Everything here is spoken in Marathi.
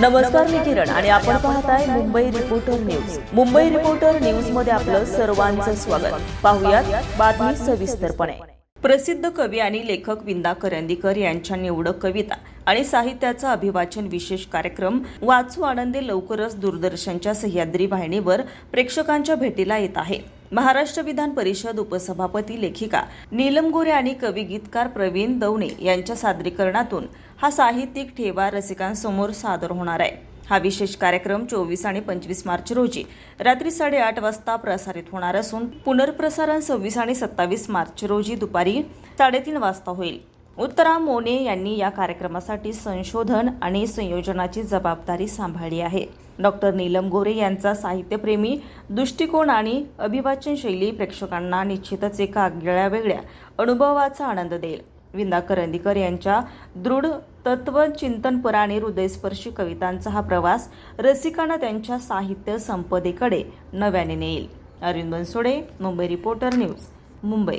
नमस्कार मी किरण आणि आपण पाहताय Mumbai reporter news Mumbai reporter न्यूजमध्ये आपलं सर्वांचं स्वागत. पाहुयात बातमी सविस्तरपणे. प्रसिद्ध कवी आणि लेखक विंदा करंदीकर यांच्या निवडक कविता आणि साहित्याचा अभिवाचन विशेष कार्यक्रम वाचू आनंदे लवकरच दूरदर्शनच्या सह्याद्री वाहिनीवर प्रेक्षकांच्या भेटीला येत आहे. महाराष्ट्र विधान परिषद उपसभापती लेखिका नीलम गोरे आणि कवी गीतकार प्रवीण दवणे यांच्या सादरीकरणातून हा साहित्यिक ठेवा रसिकांसमोर सादर होणार आहे. हा विशेष कार्यक्रम चोवीस आणि पंचवीस मार्च रोजी रात्री साडेआठ वाजता प्रसारित होणार असून पुनर्प्रसारण सव्वीस आणि सत्तावीस मार्च रोजी दुपारी साडेतीन वाजता होईल. उत्तरा मोने यांनी या कार्यक्रमासाठी संशोधन आणि संयोजनाची जबाबदारी सांभाळली आहे. डॉक्टर नीलम गोरे यांचा साहित्यप्रेमी दृष्टिकोन आणि अभिवाचन शैली प्रेक्षकांना निश्चितच एका आगळ्या वेगळ्या अनुभवाचा आनंद देईल. विंदा करंदीकर यांच्या दृढ तत्वचिंतनपर आणि हृदयस्पर्शी कवितांचा हा प्रवास रसिकांना त्यांच्या साहित्य संपदेकडे नव्याने नेईल. Arvind Bansode Mumbai reporter news Mumbai.